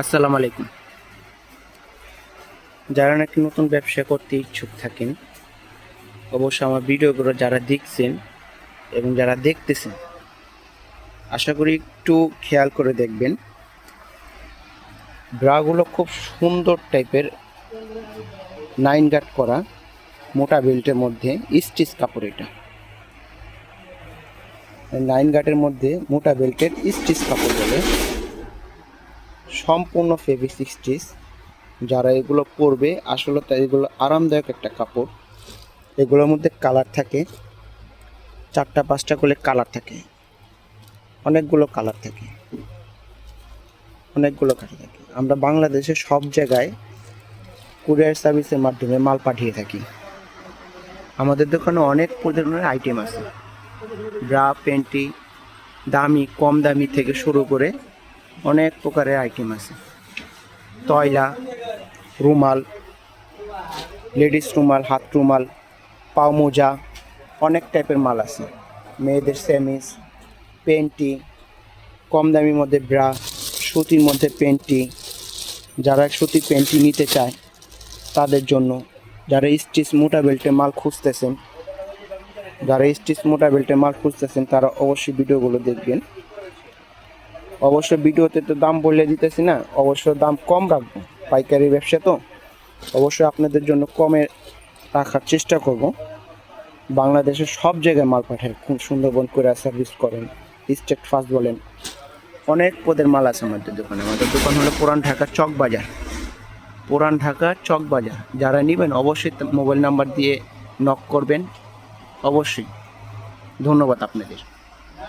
আসসালামু আলাইকুম। যারা নাকি নতুন ব্যবসা করতে ইচ্ছুক থাকেন, অবশ্যই আমার ভিডিওগুলো যারা দেখছেন এবং যারা দেখতেছেন, আশা করি একটু খেয়াল করে দেখবেন। ব্রাগুলো খুব সুন্দর টাইপের, নাইন গার্ড করা, মোটা বেল্টের মধ্যে, স্টিচ কাপড় এটা। নাইন গার্ডের মধ্যে মোটা বেল্টের স্টিচ কাপড় বলে। সম্পূর্ণ ফেব্রিক স্টিচ যারা এগুলো পরবে, আসলে তো এগুলো আরামদায়ক একটা কাপড়। এগুলোর মধ্যে কালার থাকে, চারটা, পাঁচটা করে কালার থাকে। অনেকগুলো কালার থাকে। অনেকগুলো কালার থাকে। আমরা বাংলাদেশে সব জায়গায় কুরিয়ার সার্ভিসের মাধ্যমে মাল পাঠিয়ে থাকি। আমাদের দোকানে অনেক ধরনের আইটেম আছে। ব্রা পেন্টি দামি, কম দামি থেকে শুরু করে অনেক প্রকারের আইটেম আছে। তয়লা, রুমাল, লেডিস রুমাল, হাত রুমাল পাও মোজা অনেক টাইপের মাল আছে। মেয়েদের স্যামিস পেন্টি কম দামির মধ্যে ব্রা, সুতির মধ্যে পেন্টি যারা সুতির পেন্টি নিতে চায়, তাদের জন্য যারা স্টিচ মোটা বেল্টে মাল খুঁজতেছেন, যারা স্টিচ মোটা বেল্টে মাল খুঁজতেছেন, তারা অবশ্যই ভিডিওগুলো দেখবেন। অবশ্য ভিডিওতে তো দাম বলে দিতেছি না, অবশ্য দাম কম রাখব পাইকারি ব্যবসা তো। অবশ্যই আপনাদের জন্য কমে রাখার চেষ্টা করব। বাংলাদেশের সব জায়গায় মাল পাঠায়, খুব সুন্দরবন করে সার্ভিস করেন স্টেট ফাস্ট বলেন। অনেক পদের মাল আছে আমাদের দোকানে। আমাদের দোকান হলো পুরান ঢাকা চক বাজার। পুরান ঢাকা চক বাজার। যারা নেবেন অবশ্যই মোবাইল নাম্বার দিয়ে নক করবেন। অবশ্যই। ধন্যবাদ আপনাদের।